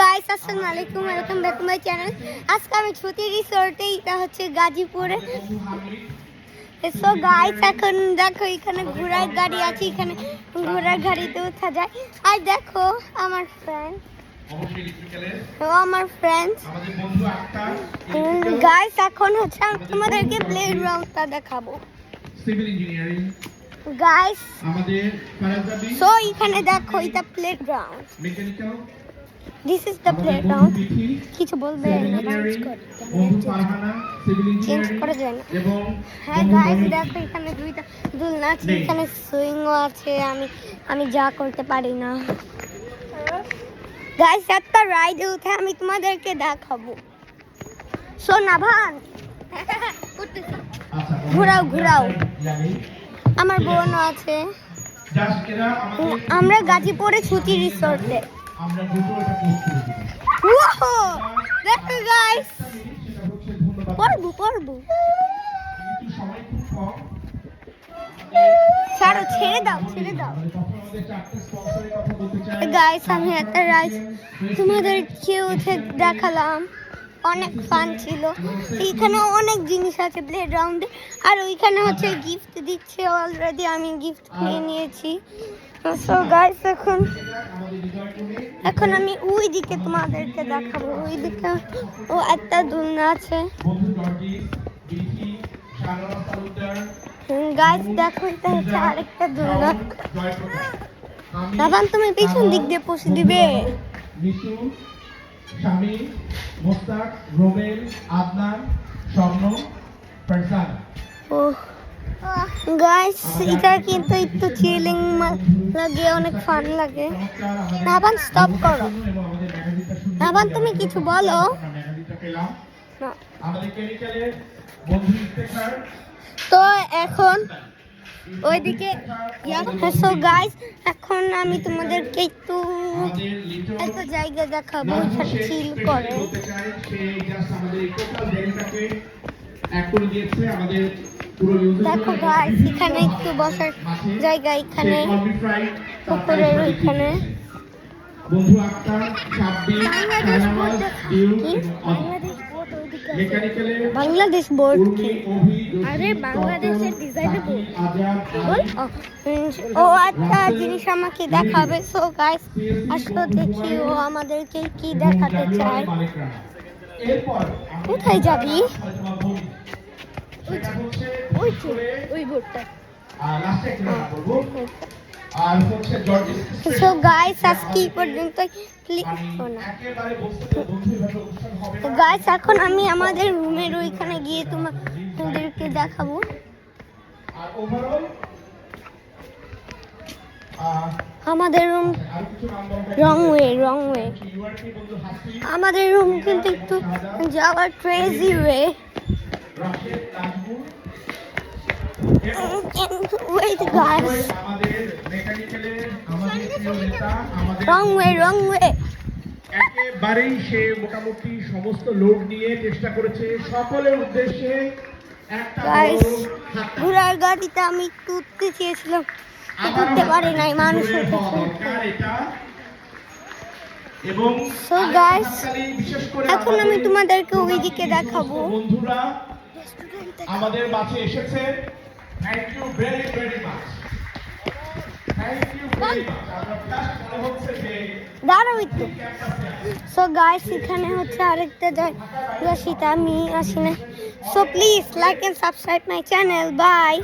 Guys আসসালামু আলাইকুম welcome back to my channel আজকে আমি ছুটি রিসোর্টে এটা হচ্ছে গাজীপুরে। সো গাইস এখন দেখো এখানে ঘোড়ার গাড়ি আছে এখানে ঘোড়ার গাড়িতে উঠা যায়। আর দেখো আমার ফ্রেন্ড ও আমার ফ্রেন্ড গাইস এখন হচ্ছে আমি তোমাদেরকে প্লে গ্রাউন্ডটা দেখাবো। সিভিল ইঞ্জিনিয়ারিং গাইস আমাদের সো এখানে দেখো এটা play ground mechanical this is the play আমাদের বন্ধু গ্রাউন্ড বিথি কিছু বলবে চেঞ্জ করা যায় না। হ্যাঁ রনিত। দেখো এখানে দুইটা দোলনা আছে নেই। এখানে সুইংও আছে আমি আমি যা করতে পারি না। গাইস একটা রাইডে উঠে আমি তোমাদেরকে দেখাবো। সোনা ভান। আচ্ছা, ঘোরাও, ঘোরাও। আমার বোনও আছে। আমরা গাজীপুরে ছুটি রিসোর্টে আমরা দুটো এটা পোস্ট করে ওহো দেখো গাইস পড়ব পড়ব। ছাড়ো, ছেড়ে দাও ছেড়ে দাও। গাইস আমি একটা রাইস তোমাদেরকে উঠে দেখালাম। অনেক ফান ছিল। এইখানে অনেক জিনিস আছে প্লে গ্রাউন্ডে আর ওইখানে হচ্ছে গিফট দিচ্ছে অলরেডি আমি গিফট নিয়ে নিয়েছি। সো গাইস এখন এখন আমি ওই দিকে তোমাদেরকে দেখাবো। ওই দিকে ও একটা দুলনা আছে। গাইস দেখো, এটা হচ্ছে আরেকটা দুলনা। বাবান তুমি পিছন দিক দিয়ে পৌঁছে দিবে। স্বামী মোস্তাক রোবেল আদনান স্বর্ণ ফারজান ও গাইস এটা কিন্তু একটু চিলিং লাগে অনেক ফান লাগে। নাবান স্টপ করো। নাবান তুমি কিছু বলো? তো এখন ওইদিকে সো গাইস এখন আমি তোমাদেরকে একটু আমাদের লিটল জায়গা দেখাবো চিল করে। বলতে চাই সে জাস্ট আমাদের এই টোটাল ডেটাটাকে এক করে দিয়েছে আমাদের পুরো ইউজার দেখো গাইস এখানে একটু বসার জায়গা এখানে পুকুরের ওইখানে বন্ধু আক্তার সাব্বির বাংলাদেশ বোর্ড কি? বাংলাদেশ বোর্ড ওইদিকে আছে। মেকানিক্যালের বাংলাদেশ বোর্ড আরে বাংলাদেশের ডিজাইনের বোর্ড। বল। ও, আচ্ছা জিনিস আমাকে দেখাবে। সো গাইস আসলে দেখি ও আমাদেরকে কি দেখাতে চায়। কোথায় যাবি? হয়তোবা বলি। সেটা হচ্ছে ওই বিশেষ ওই বোর্ডটা। সো গাইস আজকে পর্যন্ত। গাইস এখন আমি আমাদের রুমের ওইখানে গিয়ে তোমাদেরকে দেখাবো। আমাদের room wrong way wrong way আমাদের রুম কিন্তু একটু যাওয়ার crazy way Rashed Nazmul wrong way wrong way একেবারেই সে মোটামুটি সমস্ত লোক নিয়ে চেষ্টা করেছে। সকলের উদ্দেশ্যে গাইস ঘোড়ার গাড়িতে আমি একটু উঠতে চেয়েছিলাম উঠতে পারি নাই মানুষ। এবং বিশেষ করে এখন আমি তোমাদেরকে ওইদিকে দেখাবো। বন্ধুরা আমাদের মাঝে এসেছে। দাঁড়াও একটু। সো গাইস এখানে হচ্ছে আরেকটা জায়গা সেটা আমি আসি না। So please like and subscribe my channel bye